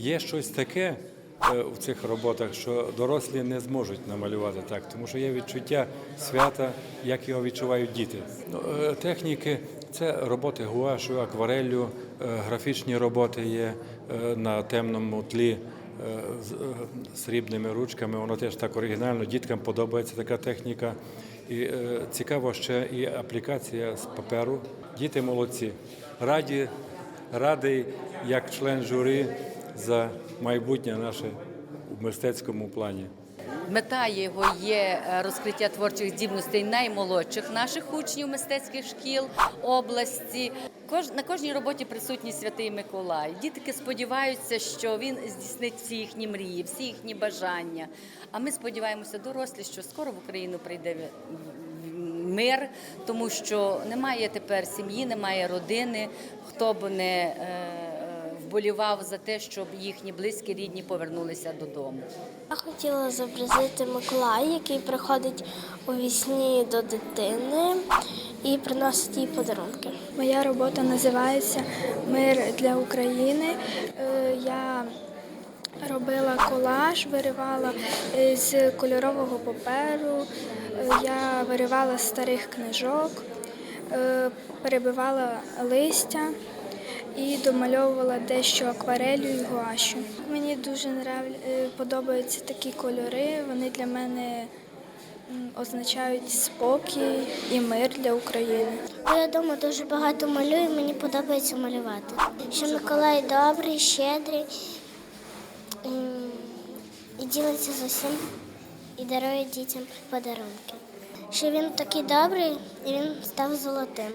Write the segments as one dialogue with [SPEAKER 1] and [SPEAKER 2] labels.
[SPEAKER 1] є щось таке е, в цих роботах, що дорослі не зможуть намалювати так, тому що є відчуття свята, як його відчувають діти. Ну, е, Техніки це роботи гуашу, аквареллю, е, графічні роботи є на темному тлі. з срібними ручками, воно теж так оригінально. Діткам подобається така техніка. І е, цікаво ще і аплікація з паперу. Діти молодці. Раді, радий як член журі за майбутнє наше в мистецькому плані.
[SPEAKER 2] Мета його є е, розкриття творчих здібностей наймолодших наших учнів мистецьких шкіл області. На кожній роботі присутній святий Миколай. Дітки сподіваються, що він здійснить всі їхні мрії, всі їхні бажання. А ми сподіваємося, дорослі, що скоро в Україну прийде мир, тому що немає тепер сім'ї, немає родини, хто б не е, вболівав за те, щоб їхні близькі рідні повернулися додому.
[SPEAKER 3] Я хотіла зобразити Миколая, який приходить у вісні до дитини і приносить їй подарунки.
[SPEAKER 4] Моя робота називається Мир для України. Е, Я робила колаж, виривала е, з кольорового паперу, е, я виривала з старих книжок, перебивала листя і домальовувала дещо акварелью і гуашю. Мені дуже е, подобаються такі кольори. Вони для мене означають спокій і мир для України.
[SPEAKER 3] Я вдома дуже багато малюю, мені подобається малювати. Що Миколай добрий, щедрий м, і ділиться з усім, і дарує дітям подарунки. Що він такий добрий і він став золотим.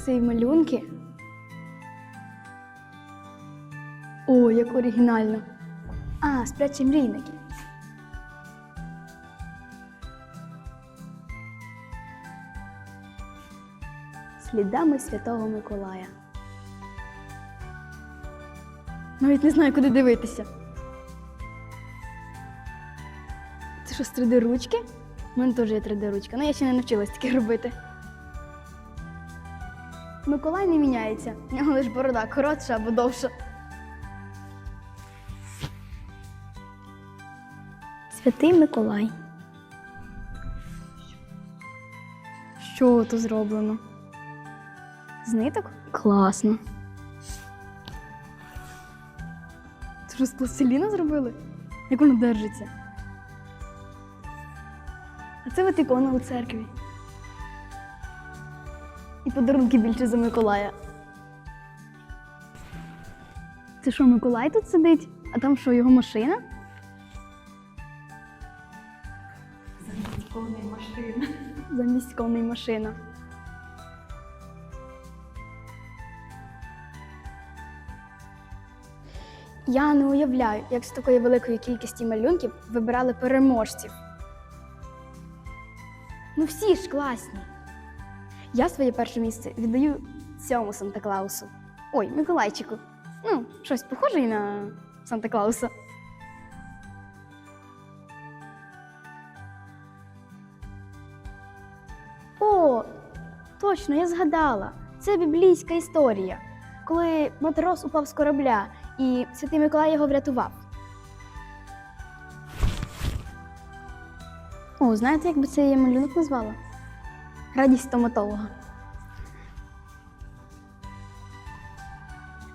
[SPEAKER 4] Красиві малюнки. О, як оригінально. А, сплячі мрійники. Слідами Святого Миколая. Навіть не знаю, куди дивитися. Це що, з 3D ручки? У мене теж є 3D ручка, але я ще не навчилась таке робити. Миколай не міняється, в нього лише борода коротша або довша. Святий Миколай. Що тут зроблено? З ниток? Класно. Це що з пластиліна зробили? Як воно держиться? А це от ікона у церкві. І подарунки більше за Миколая. Це що, Миколай тут сидить? А там що, його машина? Замість коней машина. Замість коней машина. Я не уявляю, як з такої великої кількості малюнків вибирали переможців. Ну всі ж класні. Я своє перше місце віддаю цьому Санта Клаусу. Ой, Миколайчику. Ну, щось похоже на Санта Клауса. О, точно, я згадала. Це біблійська історія, коли матрос упав з корабля і Святий Миколай його врятував. О, знаєте, як би цей малюнок назвала? Радість стоматолога.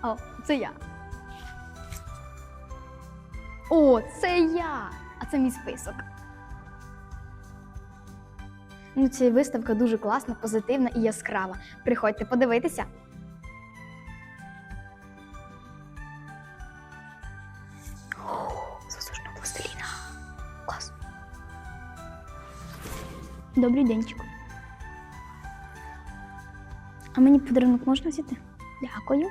[SPEAKER 4] О, це я. О, це я! А це мій список. Ну, ця виставка дуже класна, позитивна і яскрава. Приходьте подивитися. З воздушного пластиліна. Клас. Добрий денчик. А мені подарунок можна взяти? Дякую.